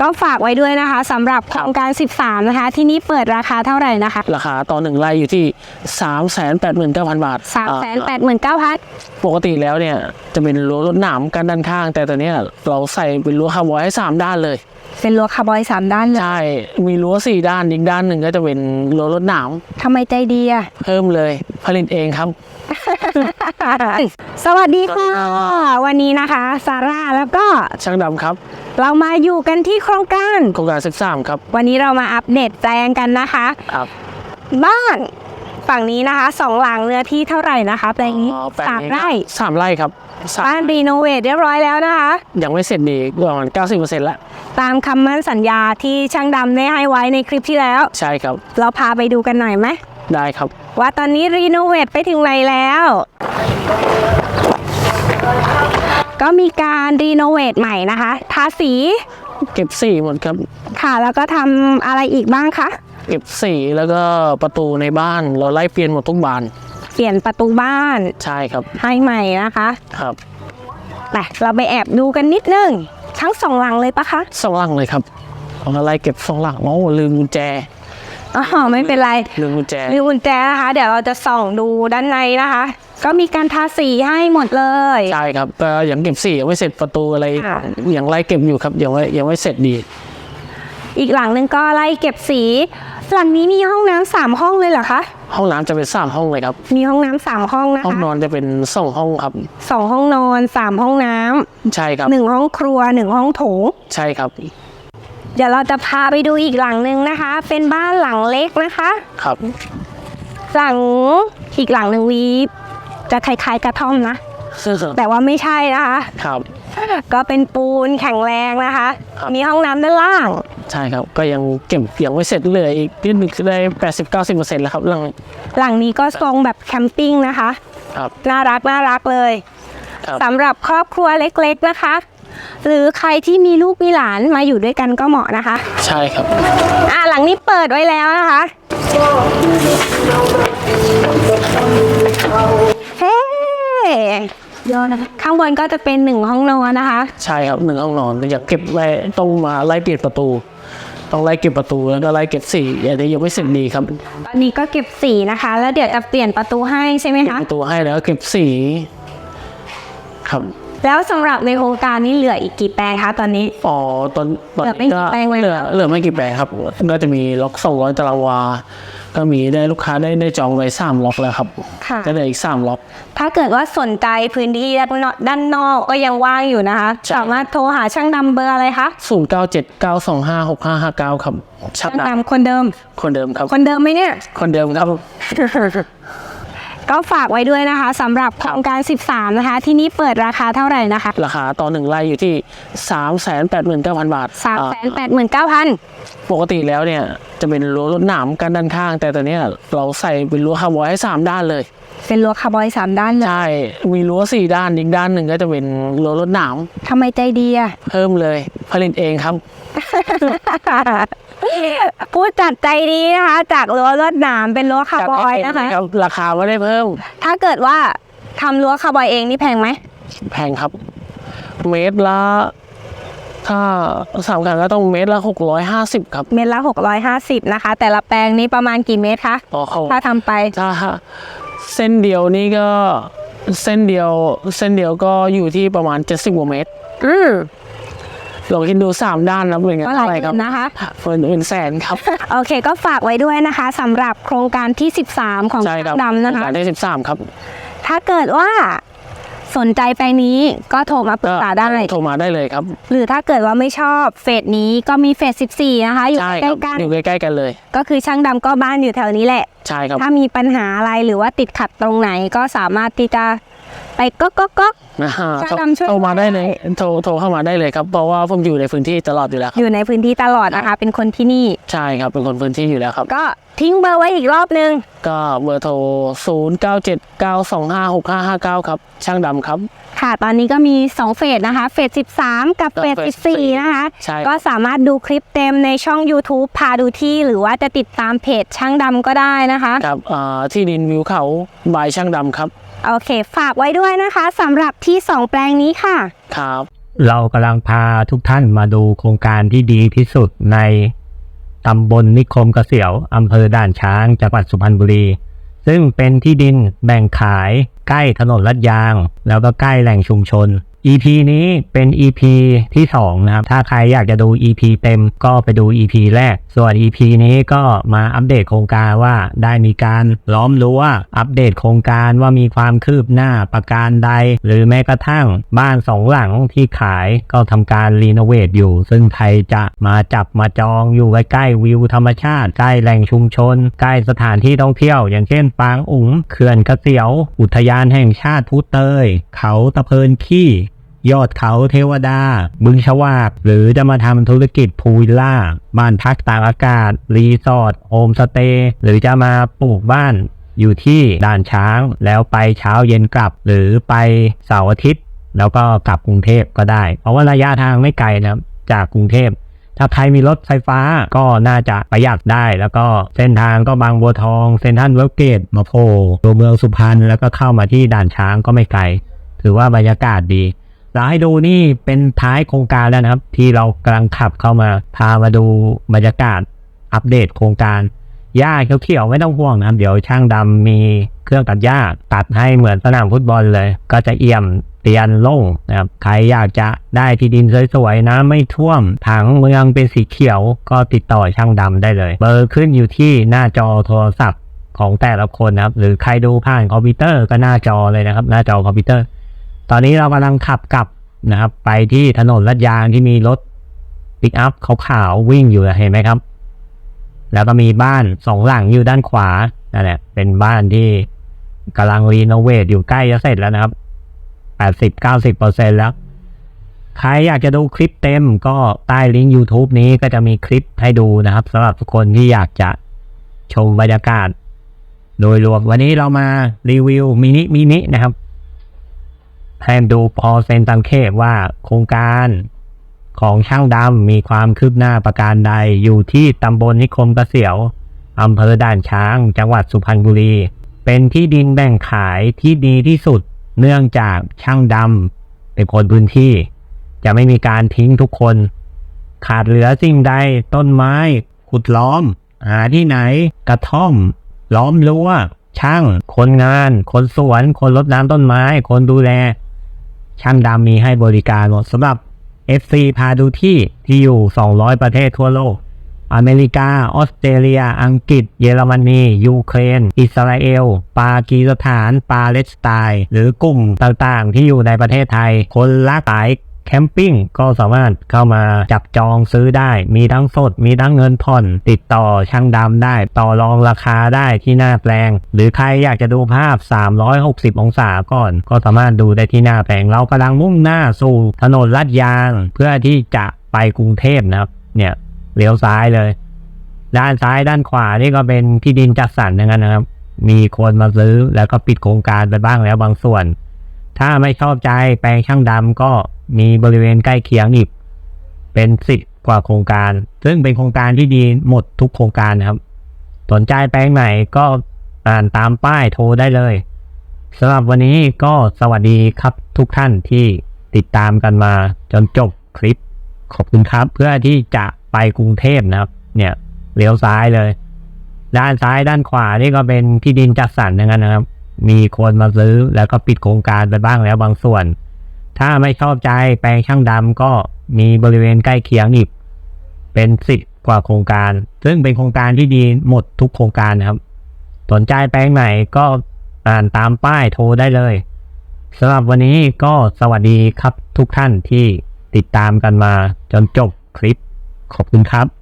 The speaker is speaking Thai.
ก็ฝากไว้ด้วยนะคะสำหรับโครงการ 13 นะคะ ที่นี่เปิดราคาเท่าไหร่นะคะ ราคาต่อหนึ่งไร่อยู่ที่ 3 8 9 0 0 0 บาท3 8 9 0 0 0ปกติแล้วเนี่ยจะเป็นรั้วรถหนามกันด้านข้าง แต่ตอนเนี้ยเราใส่เป็นรั้วคาร์บอยให้ 3 ด้านเลย เป็นรั้วคาร์บอยสามด้านเลยใช่ มีรั้วสี่ด้านอีกด้านหนึ่งก็จะเป็นรั้วรถหนามทำไมใจดีอะเพิ่มเลยผลิตเองครับ สวัสดีค่ะ วันนี้นะคะซาร่าแล้วก็ช่างดำครับ เรามาอยู่กันที่โครงการโครงการศึกษามครับ วันนี้เรามาอัปเดตแปลงกันนะคะ ครับ บ้านฝั่งนี้นะคะสองหลังเนื้อที่เท่าไหร่นะคะแปลงนี้อ๋อแปลงสามนี้ไร่สามไร่ครับสามบ้านรีโนเวทเรียบร้อยแล้วนะคะ ยังไม่เสร็จดีประมาณ90%แล้ว ตามคำมั่นสัญญาที่ช่างดำได้ให้ไว้ในคลิปที่แล้ว ใช่ครับ เราพาไปดูกันหน่อยไหมได้ครับ ว่าตอนนี้รีโนเวทไปถึงไหนแล้ว ก็มีการรีโนเวทใหม่นะคะทาสี เก็บสีหมดครับ ค่ะ แล้วก็ทำอะไรอีกบ้างคะ เก็บสีแล้วก็ประตูในบ้านเราไล่เปลี่ยนหมดทุกบาน เปลี่ยนประตูบ้าน ใช่ครับ ให้ใหม่นะคะ ครับ ไป เราไปแอบดูกันนิดนึง ทั้งสองหลังเลยปะคะสองหลังเลยครับเอาไล่เก็บสองหลังโอ้ลืมกุญแจอ๋อไม่เป็นไรลืมกุญแจลืมกุญแจนะคะ เดี๋ยวเราจะส่องดูด้านในนะคะ ก็มีการทาสีให้หมดเลยใช่ครับแต่ยังเก็บสียังไม่เสร็จประตูอะไรค่ะยังไล่เก็บอยู่ครับยังไม่ยังไม่เสร็จดี อีกหลังหนึ่งก็ไล่เก็บสี หลังนี้มีห้องน้ำสามห้องเลยเหรอคะ ห้องน้ำจะเป็นสามห้องเลยครับ มีห้องน้ำสามห้องนะห้องคะนอนจะเป็นสองห้องครับ สองห้องนอนสามห้องน้ำใช่ครับหนึ่งห้องครัวหนึ่งห้องโถง ใช่ครับ เดี๋ยวเราจะพาไปดูอีกหลังหนึ่งนะคะ เป็นบ้านหลังเล็กนะคะ ครับ หลังอีกหลังหนึ่งวีจะคล้ายๆกระท่อมนะ แต่ว่าไม่ใช่นะคะ ครับ ก็เป็นปูนแข็งแรงนะคะ ครับ มีห้องน้ำด้านล่าง ใช่ครับ ก็ยังเก็บยังไม่เสร็จเลยอีกนิดนึงก็ได้แปดสิบเก้าสิบเปอร์เซ็นต์แล้วครับเรื่องหลังนี้ก็ทรงแบบแคมปิ้งนะคะ ครับน่ารักน่ารักเลยครับ สำหรับครอบครัวเล็กๆนะคะ หรือใครที่มีลูกมีหลานมาอยู่ด้วยกันก็เหมาะนะคะ ใช่ครับ อ่าหลังนี้เปิดไว้แล้วนะคะ เฮ้ ข้างบนก็จะเป็นหนึ่งห้องนอนนะคะ ใช่ครับหนึ่งห้องนอนอยากเก็บไว้ต้องมาไล่เปลี่ยนประตู ต้องไล่เก็บประตูแล้วก็ไล่เก็บสีอันนี้ยังไม่เสร็จดีครับตอนนี้ก็เก็บสีนะคะ แล้วเดี๋ยวจะเปลี่ยนประตูให้ใช่ไหมเก็บคะประตูให้แล้วเก็บสีครับ แล้วสำหรับในโครงการนี้เหลืออีกกี่แปลงคะตอนนี้ อ๋อตอนตอนเหลือไม่นี้กี่ก็แปลงเลยเหลือเหลือไม่กี่แปลงครับก็จะมีล็อกสองร้อยตารางวา ก็มีได้ลูกค้าได้ได้จองไว้สามล็อกแล้วครับค่ะ ก็เหลืออีกสามล็อก ถ้าเกิดว่าสนใจพื้นที่ด้านนอกด้านนอกก็ยังว่างอยู่นะคะใช่สามารถโทรหาช่างดำเบอร์อะไรคะศูนย์เก้าเจ็ดเก้าสองห้าหกห้าห้าเก้าครับชัดช่างนะดำคนเดิม คนเดิมครับ คนเดิมไหมเนี่ย คนเดิมครับ ก็ฝากไว้ด้วยนะคะสำหรับโครงการ 13 นะคะ ที่นี่เปิดราคาเท่าไหร่นะคะ ราคาต่อหนึ่งไร่อยู่ที่สามแสนแปดหมื่นเก้าพันบาท3 8 9 0 0 0ปกติแล้วเนี่ยจะเป็นรั้วรถหนามกันด้านข้าง แต่ตอนเนี้ยเราใส่เป็นรั้วคาร์บอยให้สามด้านเลย เป็นรั้วคาร์บอยสามด้านเลยใช่ มีรั้วสี่ด้านอีกด้านหนึ่งก็จะเป็นรั้วรถหนามทำไมใจดีอะเพิ่มเลย ผลิตเองครับ พูดจัดใจดีนะคะ จากรั้วรวดหนามเป็นรั้วคาร์บอยนะคะ รับราคาไม่ได้เพิ่ม ถ้าเกิดว่าทำรั้วคาร์บอยเองนี่แพงไหม แพงครับ เมตรละ ถ้าสามกันก็ต้องเมตรละหกร้อยห้าสิบครับเม็ดละ 650 นะคะ แต่ละแปลงนี้ประมาณกี่เมตรคะอ๋อเขาถ้าทำไป ถ้า เส้นเดียวนี่ก็เส้นเดียวเส้นเดียวก็อยู่ที่ประมาณเจ็ดสิบกว่าเมตรอืมลองคิดดูสามด้านนะเป็นไงก็หลายเท่าไหร่เงิครับนนะคะเป็นเป็นแสนครับ โอเคก็ฝากไว้ด้วยนะคะสำหรับโครงการที่ 13 ของใช่ครับช่างดำนะคะการที่สิบสามครับ ถ้าเกิดว่า สนใจแปลงนี้ก็โทรมาปรึกษาได้ โทรมาได้เลยครับ หรือถ้าเกิดว่าไม่ชอบเฟสนี้ก็มีเฟส14 นะคะ อยู่ใช่ใกครัล้บๆกันอยู่ใกล้ๆกันเลย ก็คือช่างดำก็บ้านอยู่แถวนี้แหละ ใช่ครับ ถ้ามีปัญหาอะไรหรือว่าติดขัดตรงไหนก็สามารถที่จะ ไปก็ก็ก็นะฮะช่างดำช่วย โทรมาได้เลยโทรโทรเข้ามาได้เลยครับ เพราะว่าผมอยู่ในพื้นที่ตลอดอยู่แล้วครับอยู่ในพื้นที่ตลอดนะคะ เป็นคนที่นี่ ใช่ครับเป็นคนพื้นที่อยู่แล้วครับ ก็ทิ้งเบอร์ไว้อีกรอบนึง ก็เบอร์โทร 0 9 7 9 2 5 6 5 5 9 ครับ ช่างดำครับ ค่ะ ตอนนี้ก็มี 2 เฟสนะคะ เฟส 13 กับเฟสเฟส14 นะคะ ใช่ก็สามารถดูคลิปเต็มในช่อง YouTube พาดูที่ หรือว่าจะติดตามเพจช่างดำก็ได้นะคะ ครับอ่าที่ดินวิวเขาบายช่างดำครับ โอเค ฝากไว้ด้วยนะคะสำหรับที่ 2 แปลงนี้ค่ะ ครับ เรากำลังพาทุกท่านมาดูโครงการที่ดีที่สุดในตำบลนิคมเกษียวอำเภอด่านช้างจังหวัดสุพรรณบุรี ซึ่งเป็นที่ดินแบ่งขายใกล้ถนนลาดยาง แล้วก็ใกล้แหล่งชุมชน EP นี้เป็น EP ที่ 2 นะครับ ถ้าใครอยากจะดู EP เต็มก็ไปดู EP แรก ส่วน EP นี้ก็มาอัปเดตโครงการว่าได้มีการล้อมรั้วอัปเดตโครงการว่ามีความคืบหน้าประการใด หรือแม้กระทั่งบ้านสองหลังที่ขายก็ทำการรีโนเวทอยู่ ซึ่งใครจะมาจับมาจองอยู่ใกล้ๆวิวธรรมชาติ ใกล้แหล่งชุมชน ใกล้สถานที่ท่องเที่ยว อย่างเช่นปางอุ๋งเขื่อนกระเกษียว อุทยานแห่งชาติพุเตย เขาตะเพินขี้ ยอดเขาเทวดา บึงชวาก หรือจะมาทำธุรกิจพูลวิลล่า บ้านพักตากอากาศ รีสอร์ทโฮมสเตย์ หรือจะมาปลูกบ้านอยู่ที่ด่านช้างแล้วไปเช้าเย็นกลับ หรือไปเสาร์อาทิตย์ แล้วก็กลับกรุงเทพก็ได้ เพราะว่าระยะทางไม่ไกลนะจากกรุงเทพถ้าใครมีรถไฟฟ้าก็น่าจะประหยัดได้ แล้วก็เส้นทางก็บางบัวทองเส้นท่านเวลเกตมาโพตัวเมืองสุพรรณแล้วก็เข้ามาที่ด่านช้างก็ไม่ไกล ถือว่าบรรยากาศดี เราให้ดูนี่เป็นท้ายโครงการแล้วนะครับ ที่เรากำลังขับเข้ามาพามาดูบรรยากาศอัปเดตโครงการหญ้าเขียวๆไม่ต้องห่วงนะครับ เดี๋ยวช่างดำมีเครื่องตัดหญ้าตัดให้เหมือนสนามฟุตบอลเลย ก็จะเอี่ยมเตียนโล่งนะครับใครอยากจะได้ที่ดินสวยๆนะไม่ท่วมผังเมืองเป็นสีเขียว ก็ติดต่อช่างดำได้เลย เบอร์ขึ้นอยู่ที่หน้าจอโทรศัพท์ของแต่ละคนนะครับ หรือใครดูผ่านคอมพิวเตอร์ก็หน้าจอเลยนะครับ หน้าจอคอมพิวเตอร์ ตอนนี้เรากำลังขับกลับนะครับ ไปที่ถนนลาดยางที่มีรถปิกอัพขาวๆวิ่งอยู่เห็นไหมครับ แล้วก็มีบ้านสองหลังอยู่ด้านขวานั่นแหละเป็นบ้านที่กำลังรีโนเวทอยู่ใกล้จะเสร็จแล้วนะครับแปดสิบเก้าสิบเปอร์เซ็นแล้ว ใครอยากจะดูคลิปเต็มก็ใต้ลิงก์ YouTube นี้ก็จะมีคลิปให้ดูนะครับสำหรับทุกคนที่อยากจะชมบรรยากาศ โดยรวมวันนี้เรามารีวิวมินิมินินะครับ ให้ดูพอเซนตังเคว่าโครงการของช่างดำมีความคืบหน้าประการใดอยู่ที่ตำบลนิคมเกษียวอำเภอด่านช้าง จังหวัดสุพรรณบุรี เป็นที่ดินแบ่งขายที่ดีที่สุดเนื่องจากช่างดำเป็นคนพื้นที่ จะไม่มีการทิ้งทุกคน ขาดเหลือสิ่งใดต้นไม้ ขุดล้อม หาที่ไหน กระท่อม ล้อมรั้วช่าง คนงาน คนสวน คนรดน้ำต้นไม้ คนดูแล ช่างดำมีให้บริการหมดสำหรับ FC พาดูที่ที่อยู่ 200 ประเทศทั่วโลก อเมริกา ออสเตรเลีย อังกฤษ เยอรมนี ยูเครน อิสราเอล ปากีสถาน ปาเลสไตน์ หรือกลุ่มต่างๆ ที่อยู่ในประเทศไทย คนละสาย แคมปิ้งก็สามารถเข้ามาจับจองซื้อได้ มีทั้งสด มีทั้งเงินผ่อน ติดต่อช่างดำได้ ต่อรองราคาได้ที่หน้าแปลง หรือใครอยากจะดูภาพ 360 องศาก่อน ก็สามารถดูได้ที่หน้าแปลง เรากำลังมุ่งหน้าสู่ถนนลาดยาง เพื่อที่จะไปกรุงเทพนะครับ เนี่ยเลี้ยวซ้ายเลย ด้านซ้ายด้านขวานี่ก็เป็นที่ดินจัดสรรทั้งนั้นนะครับ มีคนมาซื้อแล้วก็ปิดโครงการไปบ้างแล้วบางส่วน ถ้าไม่ชอบใจแปลงช่างดำก็มีบริเวณใกล้เคียงอีก เป็นสิบกว่าโครงการ ซึ่งเป็นโครงการที่ดีหมดทุกโครงการนะครับ สนใจแปลงไหนก็อ่านตามป้ายโทรได้เลยสำหรับวันนี้ก็สวัสดีครับทุกท่านที่ติดตามกันมาจนจบคลิป ขอบคุณครับ เพื่อที่จะไปกรุงเทพนะครับ เนี่ยเลี้ยวซ้ายเลย ด้านซ้ายด้านขวานี่ก็เป็นที่ดินจัดสรรทั้งนั้นนะครับ มีคนมาซื้อแล้วก็ปิดโครงการไปบ้างแล้วบางส่วน ถ้าไม่ชอบใจแปลงช่างดำก็มีบริเวณใกล้เคียงอีก เป็นสิบกว่าโครงการ ซึ่งเป็นโครงการที่ดีหมดทุกโครงการนะครับ สนใจแปลงไหนก็อ่านตามป้ายโทรได้เลยสำหรับวันนี้ก็สวัสดีครับทุกท่านที่ติดตามกันมาจนจบคลิป ขอบคุณครับ